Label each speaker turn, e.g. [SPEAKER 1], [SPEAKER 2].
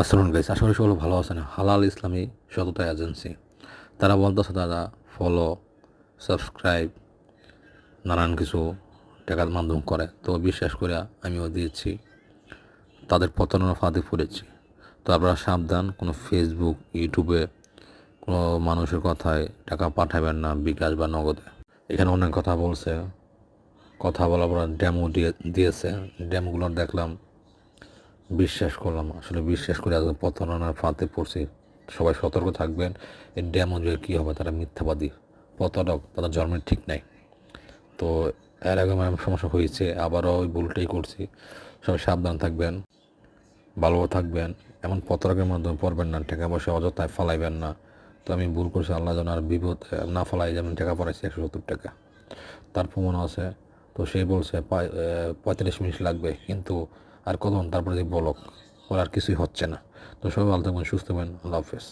[SPEAKER 1] আসসালাম গাইস আশা করি সকলে ভালো আছেন। হালাল ইসলামী সততা এজেন্সি তারা বলতেছে তারা ফলো সাবস্ক্রাইব নানান কিছু টাকার মাধ্যম করে। তো বিশ্বাস করে আমিও দিয়েছি। তাদের প্রতারণার ফাঁদে পড়েছি। তো আপনারা সাবধান, কোনো ফেসবুক ইউটিউবে কোনো মানুষের কথায় টাকা পাঠাবেন না বিকাশ বা নগদে। এখানে অনেক কথা বলছে। কথা বলার পর ড্যামও দিয়ে, দিয়েছে। ড্যামগুলো দেখলাম। বিশ্বাস করলাম, আসলে বিশ্বাস করে আজকে প্রতারণার ফাঁতে পড়ছি। সবাই সতর্ক থাকবেন ড্যাম অনুযায়ী কী হবে তারা মিথ্যাবাদী। প্রতারক, তাদের জন্মের ঠিক নাই। তো এর আগে আমার সমস্যা হয়েছে, আবারও ওই ভুলটাই করছি। সবাই সাবধান থাকবেন ভালো থাকবেন, এমন প্রতারকের মাধ্যমে পড়বেন না, টাকা পয়সা অযথায় ফালাইবেন না। তো আমি ভুল করছি, আল্লাহ যেন আর বিপদ না ফালাই, যেমন টাকা পড়াইছি একশো সত্তর টাকা। তার প্রমাণ আছে। তো সে বলছে পঁয়তাল্লিশ মিনিট লাগবে, কিন্তু আর কদম তারপরে যে বলক? ওর আর কিছুই হচ্ছে না। তো সবাই ভালো থাকবেন, সুস্থ হবেন আল্লাহ হাফেজ।